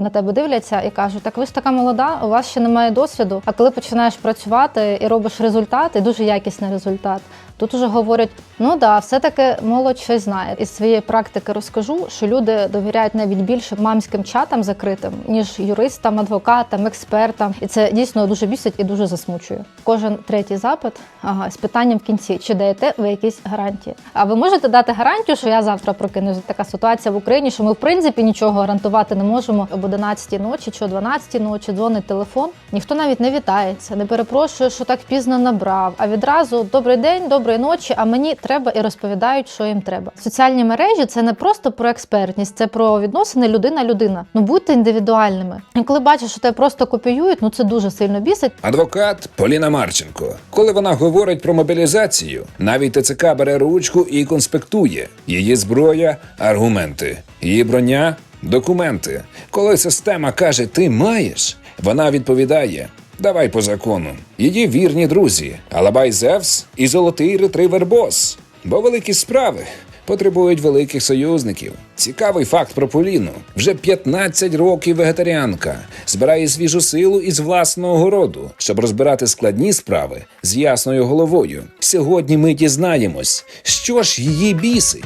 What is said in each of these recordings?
на тебе дивляться і кажуть, так ви ж така молода, у вас ще немає досвіду. А коли починаєш працювати і робиш результат, і дуже якісний результат. Тут уже говорять: ну да, все-таки молодь щось знає. Із своєї практики розкажу, що люди довіряють навіть більше мамським чатам закритим, ніж юристам, адвокатам, експертам. І це дійсно дуже бісить і дуже засмучує. Кожен третій запит ага, з питанням в кінці: чи даєте ви якісь гарантії? А ви можете дати гарантію, що я завтра прокинусь? Така ситуація в Україні, що ми в принципі нічого гарантувати не можемо 11 ночі чи о 12 ночі дзвонить телефон. Ніхто навіть не вітається, не перепрошує, що так пізно набрав. А відразу добрий день, доброї ночі. А мені треба і розповідають, що їм треба. Соціальні мережі це не просто про експертність, це про відносини людина-людина. Ну будьте індивідуальними. І коли бачиш, що тебе просто копіюють, ну це дуже сильно бісить. Адвокат Поліна Марченко. Коли вона говорить про мобілізацію, навіть ТЦК бере ручку і конспектує. Її зброя аргументи, її броня документи. Коли система каже Ти маєш, вона відповідає. Давай по закону. Її вірні друзі, Алабай Зевс і золотий ретривер Бос. Бо великі справи потребують великих союзників. Цікавий факт про Поліну. Вже 15 років вегетаріанка. Збирає свіжу силу із власного городу, щоб розбирати складні справи з ясною головою. Сьогодні ми дізнаємось, що ж її бісить.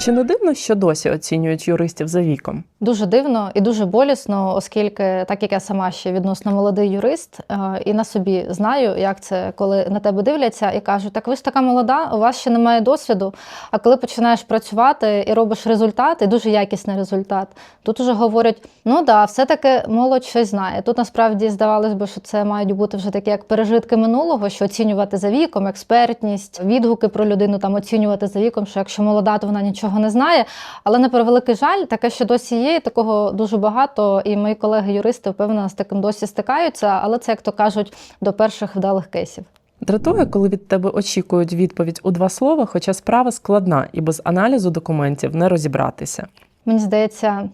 Чи не дивно, що досі оцінюють юристів за віком? Дуже дивно і дуже болісно, оскільки, так як я сама ще відносно молодий юрист, е, і на собі знаю, як це, коли на тебе дивляться і кажуть, так ви ж така молода, у вас ще немає досвіду. А коли починаєш працювати і робиш результат, і дуже якісний результат, тут уже говорять: ну да, все-таки молодь щось знає. Тут насправді здавалось би, що це мають бути вже такі як пережитки минулого, що оцінювати за віком, експертність, відгуки про людину там оцінювати за віком, що якщо молода, то вона нічого не знає. Але на превеликий жаль, таке ще досі є. і Такого дуже багато. І мої колеги-юристи впевнено з таким досі стикаються. Але це, як то кажуть, до перших вдалих кейсів. Дратує, коли від тебе очікують відповідь у два слова, хоча справа складна і без аналізу документів не розібратися. Мені здається,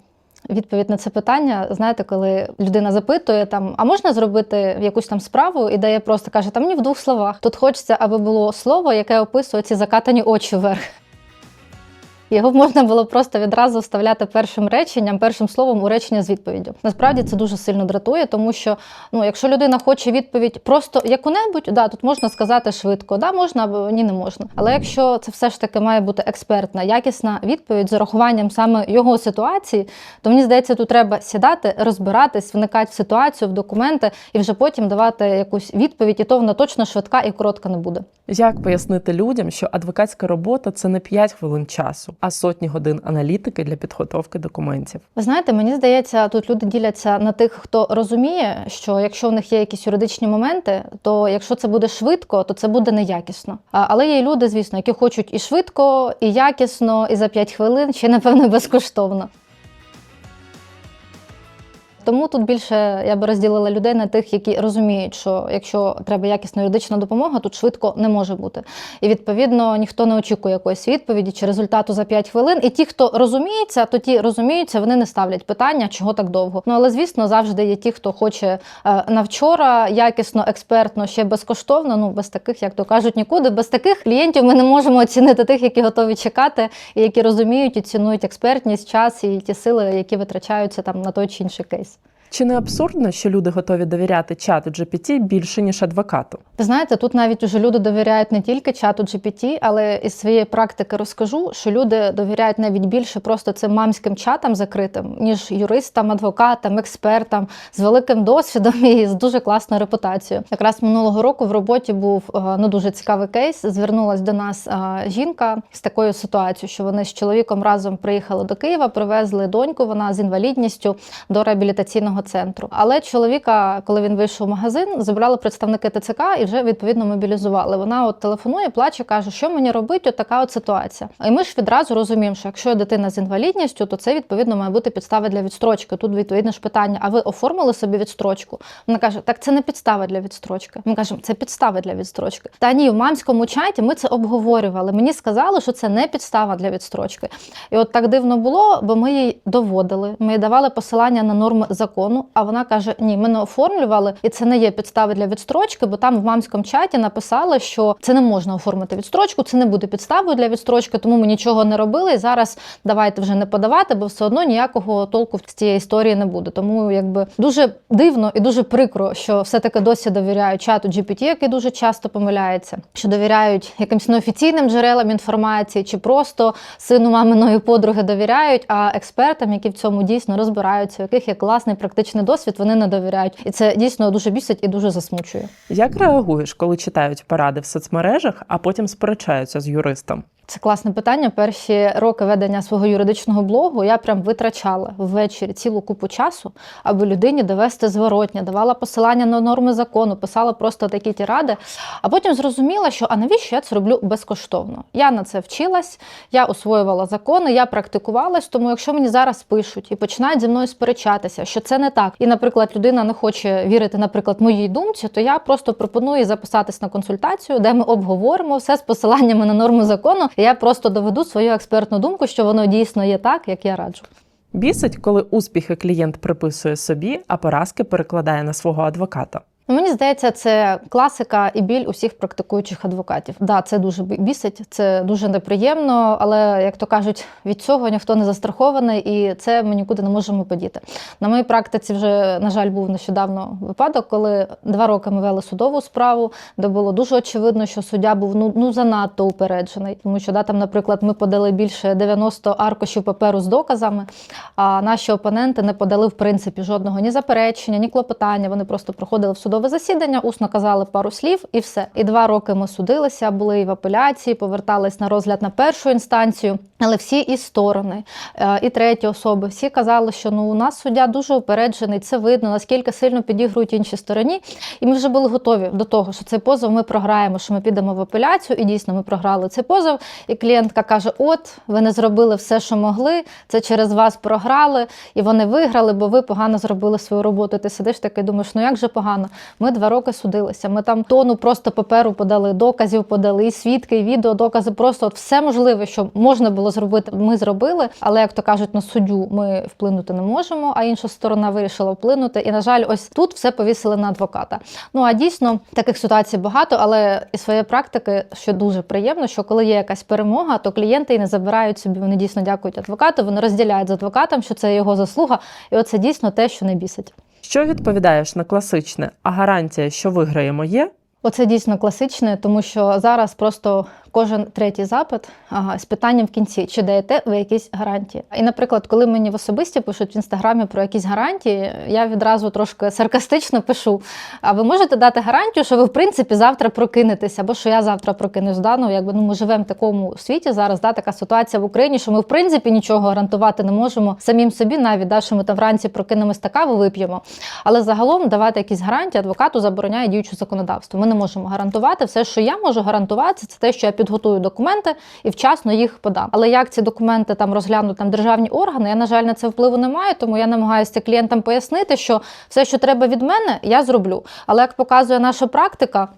відповідь на це питання, знаєте, коли людина запитує там, а можна зробити якусь там справу, і дає просто каже, там мені в двох словах. Тут хочеться, аби було слово, яке описує ці закатані очі вверх. Його можна було просто відразу вставляти першим реченням, першим словом у речення з відповіддю. Насправді це дуже сильно дратує, тому що ну, якщо людина хоче відповідь просто яку-небудь, да, тут можна сказати швидко, да, можна або ні, не можна. Але якщо це все ж таки має бути експертна, якісна відповідь з урахуванням саме його ситуації, то мені здається, тут треба сідати, розбиратись, вникати в ситуацію, в документи і вже потім давати якусь відповідь, і то вона точно швидка і коротка не буде. Як пояснити людям, що адвокатська робота це не 5 хвилин часу, а сотні годин аналітики для підготовки документів? Ви знаєте, мені здається, тут люди діляться на тих, хто розуміє, що якщо в них є якісь юридичні моменти, то якщо це буде швидко, то це буде неякісно. Але є люди, звісно, які хочуть і швидко, і якісно, і за 5 хвилин, ще напевно безкоштовно. Тому тут більше я би розділила людей на тих, які розуміють, що якщо треба якісна юридична допомога, тут швидко не може бути. І відповідно ніхто не очікує якоїсь відповіді чи результату за 5 хвилин. І ті, хто розуміється, то ті розуміються, вони не ставлять питання, чого так довго. Ну але звісно, завжди є ті, хто хоче е, на вчора якісно, експертно, ще безкоштовно. Ну без таких, як то кажуть, нікуди. Без таких клієнтів ми не можемо оцінити тих, які готові чекати, і які розуміють і цінують експертність, час і ті сили, які витрачаються там на той чи інший кейс. Чи не абсурдно, що люди готові довіряти чату GPT більше ніж адвокату? Ви знаєте, тут навіть уже люди довіряють не тільки чату GPT, але із своєї практики розкажу, що люди довіряють навіть більше просто цим мамським чатам закритим, ніж юристам, адвокатам, експертам з великим досвідом і з дуже класною репутацією. Якраз минулого року в роботі був е, ну дуже цікавий кейс. Звернулась до нас е, жінка з такою ситуацією, що вони з чоловіком разом приїхали до Києва, привезли доньку. Вона з інвалідністю до реабілітаційного центру. Але чоловіка, коли він вийшов в магазин, забрали представники ТЦК і вже відповідно мобілізували. Вона от телефонує, плаче, каже, що мені робити, от така от ситуація. І ми ж відразу розуміємо, що якщо дитина з інвалідністю, то це відповідно має бути підстава для відстрочки. Тут відповідне ж питання: а ви оформили собі відстрочку? Вона каже, так це не підстава для відстрочки. Ми кажемо, це підстава для відстрочки. Та ні, в мамському чаті ми це обговорювали. Мені сказали, що це не підстава для відстрочки. І от так дивно було, бо ми їй доводили. Ми їй давали посилання на норми закону. Закону. А вона каже: Ні, ми не оформлювали, і це не є підстави для відстрочки, бо там в мамському чаті написали, що це не можна оформити відстрочку, це не буде підставою для відстрочки, тому ми нічого не робили. І зараз давайте вже не подавати, бо все одно ніякого толку з цієї історії не буде. Тому якби дуже дивно і дуже прикро, що все-таки досі довіряють чату GPT, який дуже часто помиляється, що довіряють якимсь неофіційним джерелам інформації, чи просто сину маминої подруги довіряють, а експертам, які в цьому дійсно розбираються, у яких є класний практичний досвід, вони не довіряють. І це дійсно дуже бісить і дуже засмучує. Як реагуєш, коли читають поради в соцмережах, а потім сперечаються з юристом? Це класне питання. Перші роки ведення свого юридичного блогу я прям витрачала ввечері цілу купу часу, аби людині довести зворотня, давала посилання на норми закону, писала просто такі ті ради. А потім зрозуміла, що а навіщо я це роблю безкоштовно? Я на це вчилась, я освоювала закони, я практикувалась. Тому, якщо мені зараз пишуть і починають зі мною сперечатися, що це не так, і, наприклад, людина не хоче вірити, наприклад, моїй думці, то я просто пропоную записатись на консультацію, де ми обговоримо все з посиланнями на норми закону. Я просто доведу свою експертну думку, що воно дійсно є так, як я раджу. Бісить, коли успіхи клієнт приписує собі, а поразки перекладає на свого адвоката. Ну, Мені здається, це класика і біль усіх практикуючих адвокатів. Да, це дуже бісить, це дуже неприємно, але як то кажуть, від цього ніхто не застрахований, і це ми нікуди не можемо подіти. На моїй практиці вже, на жаль, був нещодавно випадок, коли два роки ми вели судову справу, де було дуже очевидно, що суддя був ну, ну занадто упереджений. Тому що да, там, наприклад, ми подали більше 90 аркушів паперу з доказами, а наші опоненти не подали в принципі жодного ні заперечення, ні клопотання. Вони просто проходили в судове засідання, усно казали пару слів, і все. І два роки ми судилися, були і в апеляції, повертались на розгляд на першу інстанцію. Але всі і сторони, е, і треті особи, всі казали, що ну у нас суддя дуже упереджений, це видно, наскільки сильно підігрують іншій стороні. І ми вже були готові до того, що цей позов ми програємо, що ми підемо в апеляцію, і дійсно ми програли цей позов. І клієнтка каже: От, ви не зробили все, що могли, це через вас програли, і вони виграли, бо ви погано зробили свою роботу. Ти сидиш такий, думаєш, ну як же погано? Ми два роки судилися. Ми там тону просто паперу подали, доказів подали, і свідки, і відео, докази, просто от все можливе, що можна було зробити, ми зробили. Але як то кажуть, на суддю ми вплинути не можемо, а інша сторона вирішила вплинути. І на жаль, ось тут все повісили на адвоката. Ну а дійсно таких ситуацій багато, але із своєї практики, що дуже приємно, що коли є якась перемога, то клієнти і не забирають собі. Вони дійсно дякують адвокату. Вони розділяють з адвокатом, що це його заслуга, і оце дійсно те, що не бісить. Що відповідаєш на класичне, а гарантія, що виграємо, є? Оце дійсно класичне, тому що зараз просто кожен третій запит з питанням в кінці, чи даєте ви якісь гарантії. І, наприклад, коли мені в особисті пишуть в інстаграмі про якісь гарантії, я відразу трошки саркастично пишу: а ви можете дати гарантію, що ви в принципі завтра прокинетеся, або що я завтра прокинусь. Да? Ну, якби ну ми живемо в такому світі зараз, да, така ситуація в Україні, що ми в принципі нічого гарантувати не можемо самим собі, навіть да, що ми там вранці прокинемось та каву вип'ємо. Але загалом давати якісь гарантії адвокату забороняє діюче законодавство. Ми не можемо гарантувати все, що я можу гарантувати, це те, що я підготую документи і вчасно їх подам. Але як ці документи там розглянуть там державні органи, я на жаль на це впливу не маю, тому я намагаюся клієнтам пояснити, що все, що треба від мене, я зроблю. Але як показує наша практика.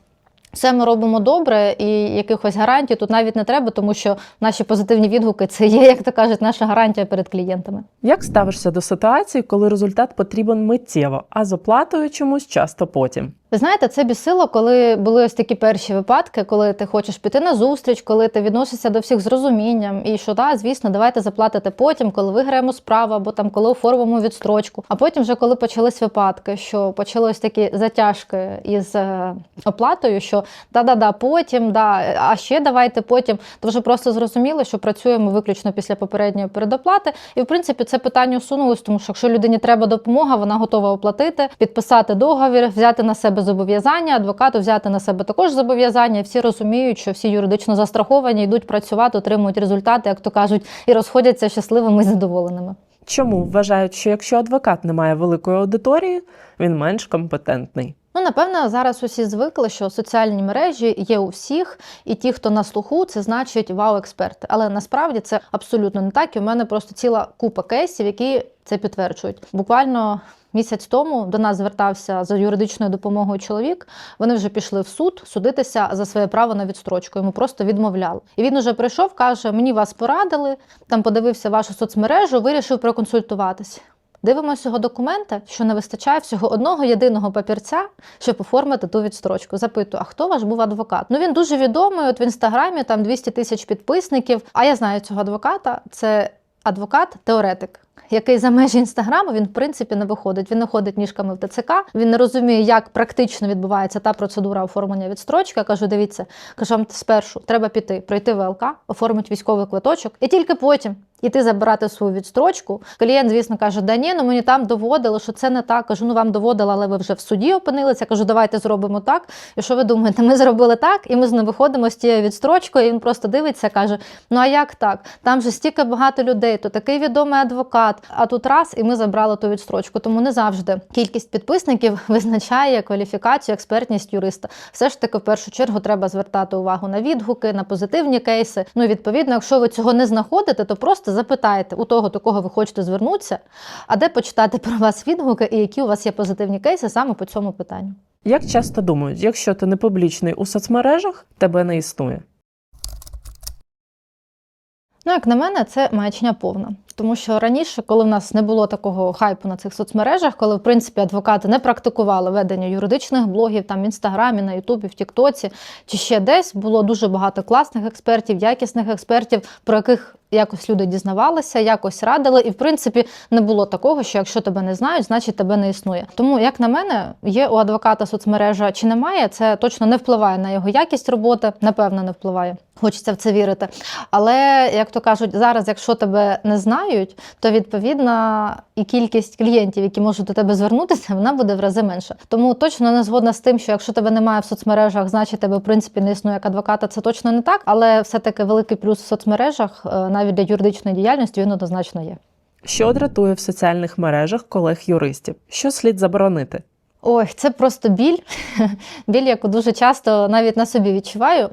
Все ми робимо добре, і якихось гарантій тут навіть не треба, тому що наші позитивні відгуки це є, як то кажуть, наша гарантія перед клієнтами. Як ставишся до ситуації, коли результат потрібен миттєво, а з оплатою чомусь часто потім? Ви знаєте, це бісило, коли були ось такі перші випадки, коли ти хочеш піти на зустріч, коли ти відносишся до всіх з розумінням, і що да, звісно, давайте заплатити потім, коли виграємо справу, або там коли оформимо відстрочку. А потім, вже коли почались випадки, що почалось такі затяжки із е, оплатою, що да-да-да, потім, да, а ще давайте потім. То вже просто зрозуміло, що працюємо виключно після попередньої передоплати. І в принципі це питання усунулось, тому що якщо людині треба допомога, вона готова оплатити, підписати договір, взяти на себе зобов'язання, адвокату взяти на себе також зобов'язання. Всі розуміють, що всі юридично застраховані, йдуть працювати, отримують результати, як то кажуть, і розходяться щасливими і задоволеними. Чому вважають, що якщо адвокат не має великої аудиторії, він менш компетентний? Ну, напевно, зараз усі звикли, що соціальні мережі є у всіх, і ті, хто на слуху, це значить вау-експерти. Але насправді це абсолютно не так. І у мене просто ціла купа кейсів, які це підтверджують. Буквально місяць тому до нас звертався за юридичною допомогою чоловік. Вони вже пішли в суд судитися за своє право на відстрочку. Йому просто відмовляли. І він уже прийшов, каже: Мені вас порадили, там подивився вашу соцмережу, вирішив проконсультуватись. Дивимося його документи, що не вистачає всього одного єдиного папірця, щоб оформити ту відстрочку. Запитую, а хто ваш був адвокат? Ну він дуже відомий. От в інстаграмі там 200 тисяч підписників. А я знаю цього адвоката. Це адвокат-теоретик. Який за межі інстаграму він в принципі не виходить. Він не ходить ніжками в ТЦК. Він не розуміє, як практично відбувається та процедура оформлення відстрочки. Я кажу, дивіться, кажу, вам спершу треба піти, пройти ВЛК, оформити військовий квиточок, і тільки потім іти забирати свою відстрочку. Клієнт, звісно, каже: Да ні, ну мені там доводили, що це не так. Кажу, ну вам доводили, але ви вже в суді опинилися. Кажу, давайте зробимо так. І що ви думаєте? Ми зробили так, і ми з ним виходимо з тією відстрочкою. І він просто дивиться, каже: Ну а як так? Там же стільки багато людей, то такий відомий адвокат. А тут раз, і ми забрали ту відстрочку. Тому не завжди кількість підписників визначає кваліфікацію, експертність юриста. Все ж таки, в першу чергу, треба звертати увагу на відгуки, на позитивні кейси. Ну, відповідно, якщо ви цього не знаходите, то просто запитайте у того, до кого ви хочете звернутися, а де почитати про вас відгуки і які у вас є позитивні кейси саме по цьому питанню. Як часто думають, якщо ти не публічний у соцмережах, тебе не існує. Ну, як на мене, це маячня повна. Тому що раніше, коли в нас не було такого хайпу на цих соцмережах, коли в принципі адвокати не практикували ведення юридичних блогів там в інстаграмі, на Ютубі, в Тіктоці чи ще десь було дуже багато класних експертів, якісних експертів, про яких якось люди дізнавалися, якось радили, і в принципі не було такого, що якщо тебе не знають, значить тебе не існує. Тому, як на мене, є у адвоката соцмережа чи немає, це точно не впливає на його якість роботи, напевно, не впливає. Хочеться в це вірити. Але як то кажуть, зараз, якщо тебе не знають, то відповідно і кількість клієнтів, які можуть до тебе звернутися, вона буде в рази менша. Тому точно не згодна з тим, що якщо тебе немає в соцмережах, значить тебе в принципі не існує як адвоката. Це точно не так, але все-таки великий плюс в соцмережах е, навіть для юридичної діяльності він однозначно є. Що дратує в соціальних мережах колег юристів? Що слід заборонити? Ой, це просто біль. біль, яку дуже часто навіть на собі відчуваю.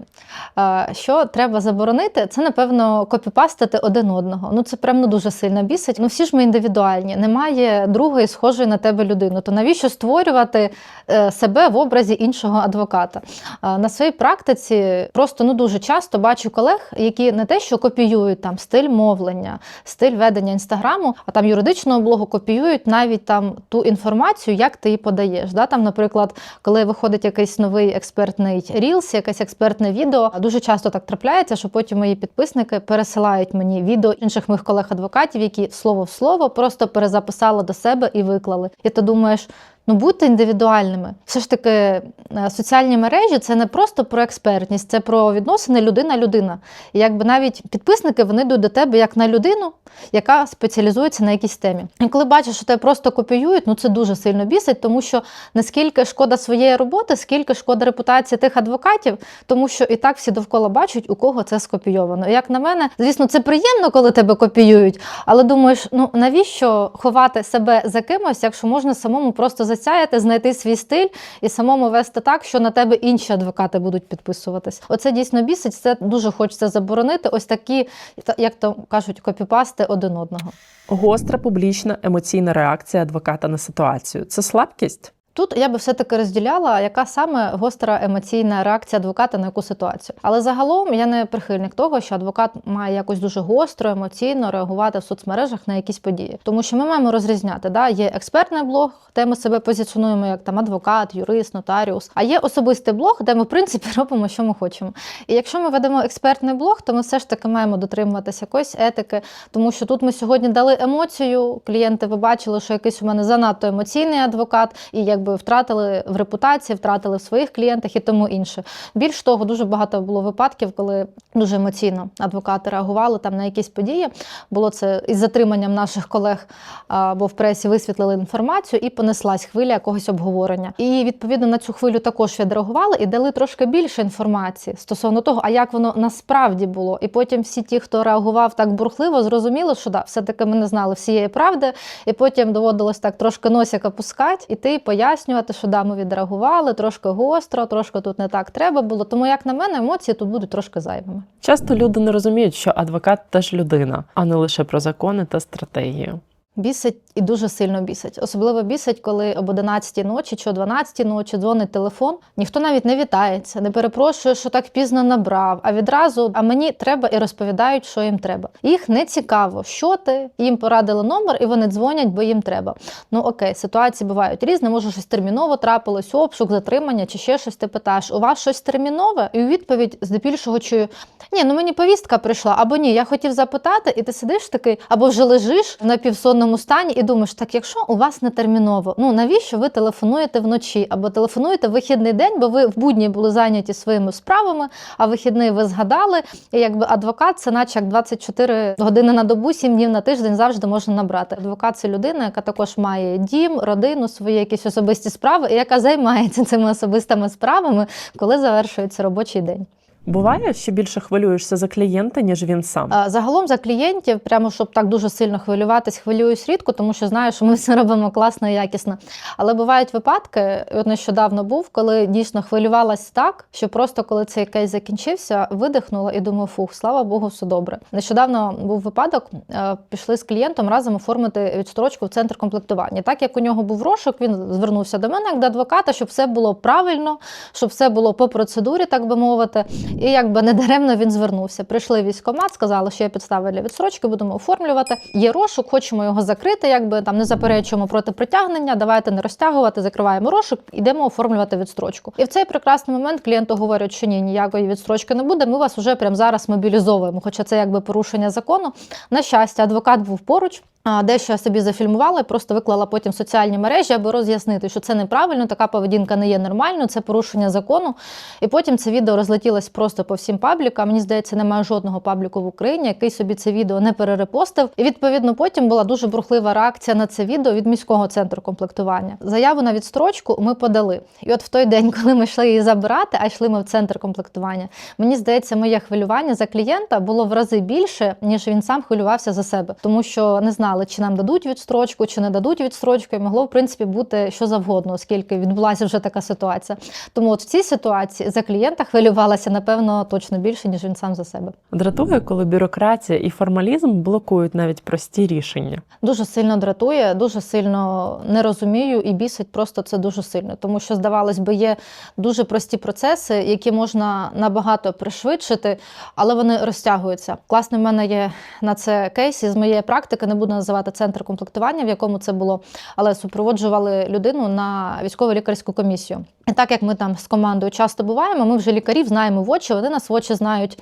Що треба заборонити, це, напевно, копіпастити один одного. Ну, це прям ну, дуже сильно бісить. Ну, всі ж ми індивідуальні. Немає другої схожої на тебе людини. То навіщо створювати е, себе в образі іншого адвоката? На своїй практиці просто ну, дуже часто бачу колег, які не те, що копіюють там стиль мовлення, стиль ведення інстаграму, а там юридичного блогу копіюють навіть там ту інформацію, як ти її подаєш. Да? Там, наприклад, коли виходить якийсь новий експертний рілс, якесь експертне відео, дуже часто так трапляється, що потім мої підписники пересилають мені відео інших моїх колег-адвокатів, які слово в слово просто перезаписали до себе і виклали. І ти думаєш. Ну, будьте індивідуальними. Все ж таки, е, соціальні мережі це не просто про експертність, це про відносини людина-людина. І якби навіть підписники вони йдуть до тебе як на людину, яка спеціалізується на якійсь темі. І коли бачиш, що тебе просто копіюють, ну це дуже сильно бісить, тому що наскільки шкода своєї роботи, скільки шкода репутації тих адвокатів, тому що і так всі довкола бачать, у кого це скопійовано. Як на мене, звісно, це приємно, коли тебе копіюють, але думаєш, ну навіщо ховати себе за кимось, якщо можна самому просто засяяти, знайти свій стиль і самому вести так, що на тебе інші адвокати будуть підписуватись. Оце дійсно бісить. Це дуже хочеться заборонити. Ось такі, та- як то кажуть, копіпасти один одного. Гостра публічна емоційна реакція адвоката на ситуацію це слабкість. Тут я би все-таки розділяла, яка саме гостра емоційна реакція адвоката на яку ситуацію. Але загалом я не прихильник того, що адвокат має якось дуже гостро, емоційно реагувати в соцмережах на якісь події. Тому що ми маємо розрізняти, да? є експертний блог, де ми себе позиціонуємо як там адвокат, юрист, нотаріус. А є особистий блог, де ми в принципі робимо, що ми хочемо. І якщо ми ведемо експертний блог, то ми все ж таки маємо дотримуватися якоїсь етики, тому що тут ми сьогодні дали емоцію. Клієнти ви бачили, що якийсь у мене занадто емоційний адвокат, і якби втратили в репутації, втратили в своїх клієнтах і тому інше. Більш того, дуже багато було випадків, коли дуже емоційно адвокати реагували там на якісь події. Було це із затриманням наших колег, або в пресі висвітлили інформацію і понеслась хвиля якогось обговорення. І відповідно на цю хвилю також відреагували і дали трошки більше інформації стосовно того, а як воно насправді було. І потім всі ті, хто реагував так бурхливо, зрозуміли, що да, все-таки ми не знали всієї правди. І потім доводилось так трошки носик опускати, і ти пояснювати, що да, ми відреагували, трошки гостро, трошки тут не так треба було. Тому, як на мене, емоції тут будуть трошки зайвими. Часто люди не розуміють, що адвокат теж людина, а не лише про закони та стратегію. Бісить і дуже сильно бісить. Особливо бісить, коли об 11 ночі чи о 12 ночі дзвонить телефон. Ніхто навіть не вітається, не перепрошує, що так пізно набрав. А відразу а мені треба і розповідають, що їм треба. Їх не цікаво, що ти їм порадили номер, і вони дзвонять, бо їм треба. Ну окей, ситуації бувають різні. Може, щось терміново трапилось, обшук, затримання чи ще щось. Ти питаєш, у вас щось термінове? І у відповідь здебільшого чую: ні, ну мені повістка прийшла, або ні, я хотів запитати, і ти сидиш такий, або вже лежиш на в напівсонному стані і думаєш, так якщо у вас не терміново, ну навіщо ви телефонуєте вночі або телефонуєте в вихідний день, бо ви в будні були зайняті своїми справами, а вихідний ви згадали. І якби адвокат це наче як 24 години на добу, 7 днів на тиждень завжди можна набрати. Адвокат це людина, яка також має дім, родину, свої якісь особисті справи, і яка займається цими особистими справами, коли завершується робочий день. Буває, що більше хвилюєшся за клієнта, ніж він сам. Загалом за клієнтів, прямо щоб так дуже сильно хвилюватись, хвилююсь рідко, тому що знаю, що ми все робимо класно і якісно. Але бувають випадки, от нещодавно був, коли дійсно хвилювалась так, що просто коли цей кейс закінчився, видихнула і думаю, фух, слава Богу, все добре. Нещодавно був випадок, е, пішли з клієнтом разом оформити відстрочку в центр комплектування. Так як у нього був розшук, він звернувся до мене як до адвоката, щоб все було правильно, щоб все було по процедурі, так би мовити. І якби не даремно він звернувся. Прийшли в військкомат, сказали, що є підстави для відстрочки, будемо оформлювати. Є розшук, хочемо його закрити, якби там не заперечуємо проти притягнення. Давайте не розтягувати, закриваємо розшук, йдемо оформлювати відстрочку. І в цей прекрасний момент клієнту говорять, що ні, ніякої відстрочки не буде. Ми вас вже прямо зараз мобілізовуємо. Хоча це якби порушення закону. На щастя, адвокат був поруч. Дещо я собі зафільмувала і просто виклала потім соціальні мережі, аби роз'яснити, що це неправильно, така поведінка не є нормальною, це порушення закону. І потім це відео розлетілось просто по всім паблікам. Мені здається, немає жодного пабліку в Україні, який собі це відео не перерепостив. І відповідно потім була дуже бурхлива реакція на це відео від міського центру комплектування. Заяву на відстрочку ми подали. І от в той день, коли ми йшли її забирати, а йшли ми в центр комплектування, мені здається, моє хвилювання за клієнта було в рази більше, ніж він сам хвилювався за себе, тому що не знали, чи нам дадуть відстрочку, чи не дадуть відстрочку, і могло в принципі бути що завгодно, оскільки відбулася вже така ситуація. Тому от в цій ситуації за клієнта хвилювалася напевно точно більше, ніж він сам за себе. Дратує, коли бюрократія і формалізм блокують навіть прості рішення. Дуже сильно дратує, дуже сильно не розумію і бісить просто це дуже сильно, тому що здавалось би, є дуже прості процеси, які можна набагато пришвидшити, але вони розтягуються. Класний в мене є на це кейс із моєї практики. Не буду називати центр комплектування, в якому це було, але супроводжували людину на військово-лікарську комісію. І так як ми там з командою часто буваємо, ми вже лікарів знаємо в очі, вони нас в очі знають.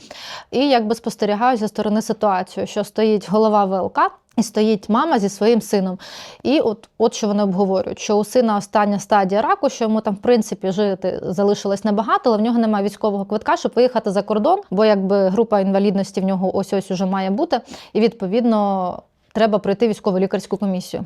І якби спостерігають зі сторони ситуацію, що стоїть голова ВЛК. І стоїть мама зі своїм сином. І от, от що вони обговорюють, що у сина остання стадія раку, що йому там, в принципі, жити залишилось небагато, але в нього немає військового квитка, щоб виїхати за кордон, бо якби група інвалідності в нього ось ось уже має бути. І відповідно. Треба пройти військово лікарську комісію.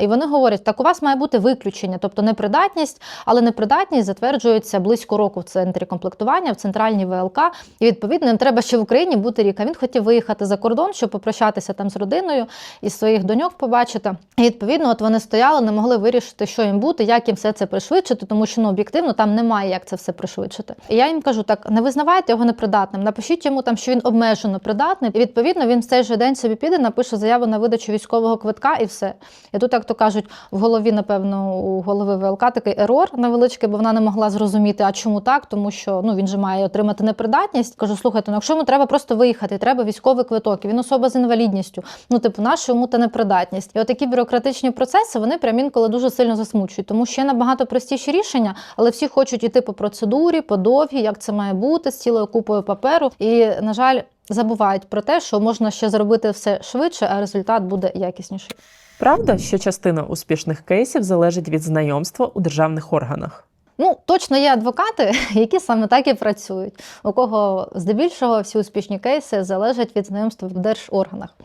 І вони говорять, так у вас має бути виключення, тобто непридатність, але непридатність затверджується близько року в центрі комплектування, в центральній ВЛК. І відповідно їм треба ще в Україні бути рік. А він хотів виїхати за кордон, щоб попрощатися там з родиною і своїх доньок побачити. І відповідно, от вони стояли, не могли вирішити, що їм бути, як їм все це пришвидшити, тому що ну об'єктивно там немає як це все пришвидшити. І я їм кажу, так не визнавайте його непридатним. Напишіть йому там, що він обмежено придатний. І відповідно він в цей же день собі піде, напише заяву на видачу військового квитка і все. І тут, як то кажуть, в голові, напевно, у голови ВЛК такий ерор невеличкий, бо вона не могла зрозуміти, а чому так, тому що ну він же має отримати непридатність. Кажу, слухайте, ну якщо йому треба просто виїхати, треба військовий квиток, і він особа з інвалідністю. Ну, типу, нащо йому та непридатність? І отакі бюрократичні процеси вони прям інколи дуже сильно засмучують, тому що є набагато простіші рішення, але всі хочуть іти по процедурі, по довгій, як це має бути з цілою купою паперу. І на жаль. Забувають про те, що можна ще зробити все швидше, а результат буде якісніший. Правда, що частина успішних кейсів залежить від знайомства у державних органах. Ну, точно є адвокати, які саме так і працюють, у кого здебільшого всі успішні кейси залежать від знайомства в держорганах. Е,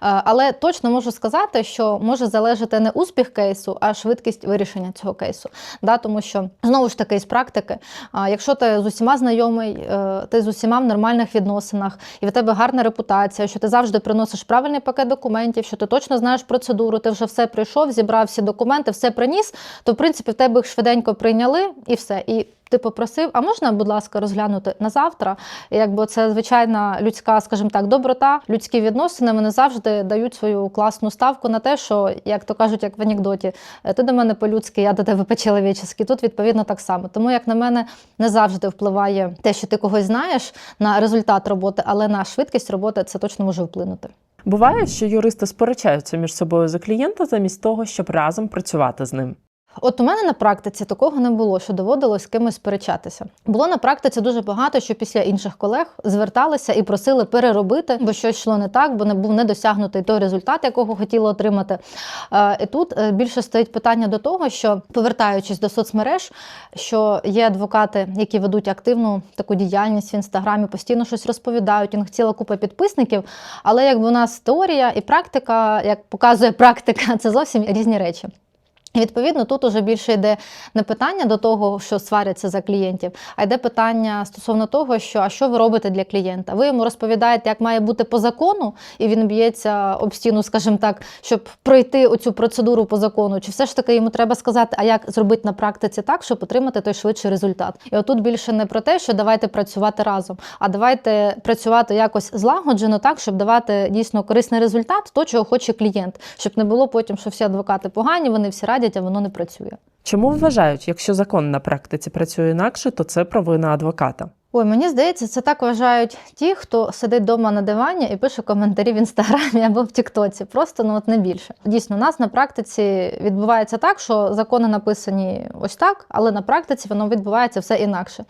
Але точно можу сказати, що може залежати не успіх кейсу, а швидкість вирішення цього кейсу. Да, Тому що знову ж таки з практики, якщо ти з усіма знайомий, е, ти з усіма в нормальних відносинах, і в тебе гарна репутація, що ти завжди приносиш правильний пакет документів, що ти точно знаєш процедуру, ти вже все прийшов, зібрав всі документи, все приніс, то в принципі в тебе їх швиденько прийняли. І все. І ти попросив, а можна, будь ласка, розглянути на завтра? Якби це звичайна людська, скажімо так, доброта, людські відносини. Вони завжди дають свою класну ставку на те, що, як то кажуть, як в анекдоті, «Е, ти до мене по-людськи, я до тебе по-чоловічески. Тут відповідно так само. Тому, як на мене, не завжди впливає те, що ти когось знаєш на результат роботи, але на швидкість роботи це точно може вплинути. Буває, що юристи сперечаються між собою за клієнта замість того, щоб разом працювати з ним. От у мене на практиці такого не було, що доводилось з кимось сперечатися. Було на практиці дуже багато, що після інших колег зверталися і просили переробити, бо щось йшло не так, бо не був недосягнутий той результат, якого хотіли отримати. Е, І тут е, більше стоїть питання до того, що повертаючись до соцмереж, що є адвокати, які ведуть активну таку діяльність в інстаграмі, постійно щось розповідають. Них ціла купа підписників. Але якби у нас теорія і практика, як показує практика, це зовсім різні речі. І відповідно тут уже більше йде не питання до того, що сваряться за клієнтів, а йде питання стосовно того, що а що ви робите для клієнта. Ви йому розповідаєте, як має бути по закону, і він б'ється об стіну, скажімо так, щоб пройти оцю процедуру по закону. Чи все ж таки йому треба сказати, а як зробити на практиці так, щоб отримати той швидший результат? І отут більше не про те, що давайте працювати разом, а давайте працювати якось злагоджено так, щоб давати дійсно корисний результат, то чого хоче клієнт, щоб не було потім, що всі адвокати погані, вони всі радять, а воно не працює. Чому вважають, якщо закон на практиці працює інакше, то це провина адвоката? Ой, мені здається, це так вважають ті, хто сидить вдома на дивані і пише коментарі в інстаграмі або в Тіктоці. Просто ну от не більше. Дійсно, у нас на практиці відбувається так, що закони написані ось так, але на практиці воно відбувається все інакше.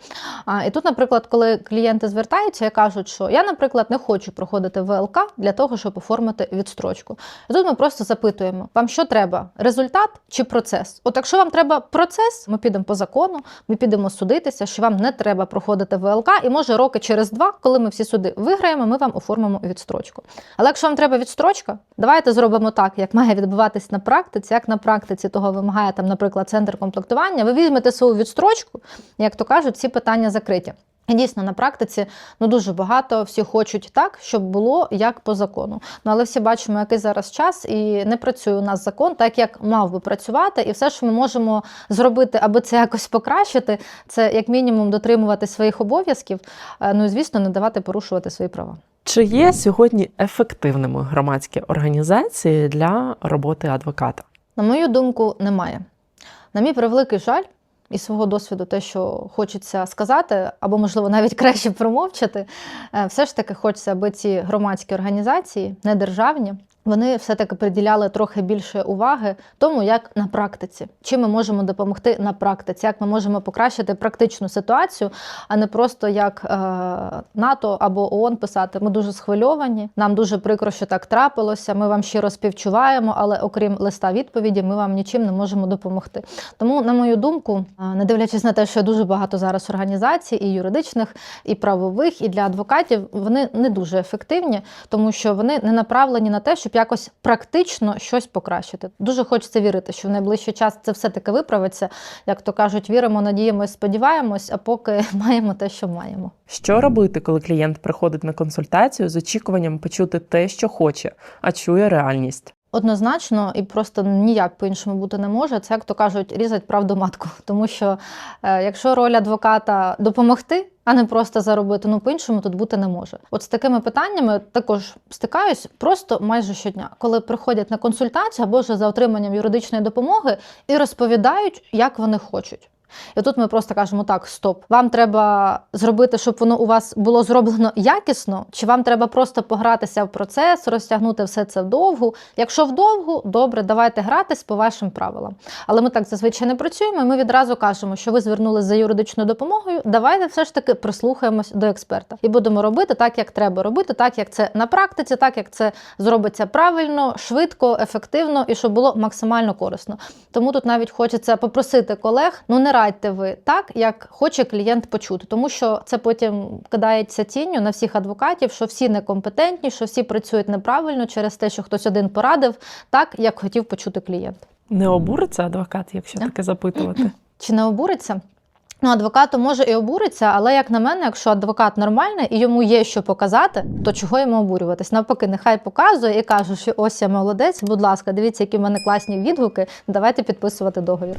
А, і тут, наприклад, коли клієнти звертаються і кажуть, що я, наприклад, не хочу проходити ВЛК для того, щоб оформити відстрочку. І тут ми просто запитуємо: вам що треба? Результат чи процес? От якщо вам треба процес, ми підемо по закону, ми підемо судитися, що вам не треба проходити ВЛК, і може роки через два, коли ми всі суди виграємо, ми вам оформимо відстрочку. Але якщо вам треба відстрочка, давайте зробимо так, як має відбуватись на практиці, як на практиці того вимагає там, наприклад, центр комплектування. Ви візьмете свою відстрочку, як то кажуть, всі питання закриті. Дійсно на практиці ну дуже багато всі хочуть так, щоб було як по закону. Ну але всі бачимо, який зараз час, і не працює у нас закон, так як мав би працювати. І все, що ми можемо зробити, аби це якось покращити, це як мінімум дотримувати своїх обов'язків. е, Ну і звісно, не давати порушувати свої права. Чи є сьогодні ефективними громадські організації для роботи адвоката? На мою думку, немає. На мій превеликий жаль. І свого досвіду, те, що хочеться сказати, або, можливо, навіть краще промовчати, е, все ж таки хочеться, аби ці громадські організації, недержавні, вони все-таки приділяли трохи більше уваги тому, як на практиці, чим ми можемо допомогти на практиці, як ми можемо покращити практичну ситуацію, а не просто як е, НАТО або ООН писати. Ми дуже схвильовані, нам дуже прикро, що так трапилося. Ми вам щиро співчуваємо, але окрім листа відповіді, ми вам нічим не можемо допомогти. Тому, на мою думку, е, не дивлячись на те, що дуже багато зараз організацій, і юридичних, і правових, і для адвокатів, вони не дуже ефективні, тому що вони не направлені на те, щоб якось практично щось покращити. Дуже хочеться вірити, що в найближчий час це все таки виправиться. Як то кажуть, віримо, надіємось, сподіваємось, а поки маємо те, що маємо. Що робити, коли клієнт приходить на консультацію з очікуванням почути те, що хоче, а чує реальність? Однозначно і просто ніяк по-іншому бути не може. Це як то кажуть, різать правду матку. Тому що е, якщо роль адвоката допомогти, а не просто заробити, ну по-іншому тут бути не може. От з такими питаннями також стикаюсь просто майже щодня, коли приходять на консультацію або ж за отриманням юридичної допомоги і розповідають, як вони хочуть. І тут ми просто кажемо так: стоп, вам треба зробити, щоб воно у вас було зроблено якісно, чи вам треба просто погратися в процес, розтягнути все це вдовгу. Якщо вдовгу, добре, давайте гратись по вашим правилам. Але ми так зазвичай не працюємо. і Ми відразу кажемо, що ви звернулися за юридичною допомогою. Давайте все ж таки прислухаємось до експерта і будемо робити так, як треба робити, так як це на практиці, так як це зробиться правильно, швидко, ефективно і щоб було максимально корисно. Тому тут навіть хочеться попросити колег, ну не радьте ви так, як хоче клієнт почути, тому що це потім кидається тінню на всіх адвокатів, що всі некомпетентні, що всі працюють неправильно через те, що хтось один порадив так, як хотів почути клієнт. Не обуриться адвокат, якщо таке запитувати? Чи не обуриться? Ну, адвокату може і обуриться, але як на мене, якщо адвокат нормальний і йому є що показати, то чого йому обурюватись? Навпаки, нехай показує і каже, що ось я молодець, будь ласка, дивіться, які в мене класні відгуки. Давайте підписувати договір.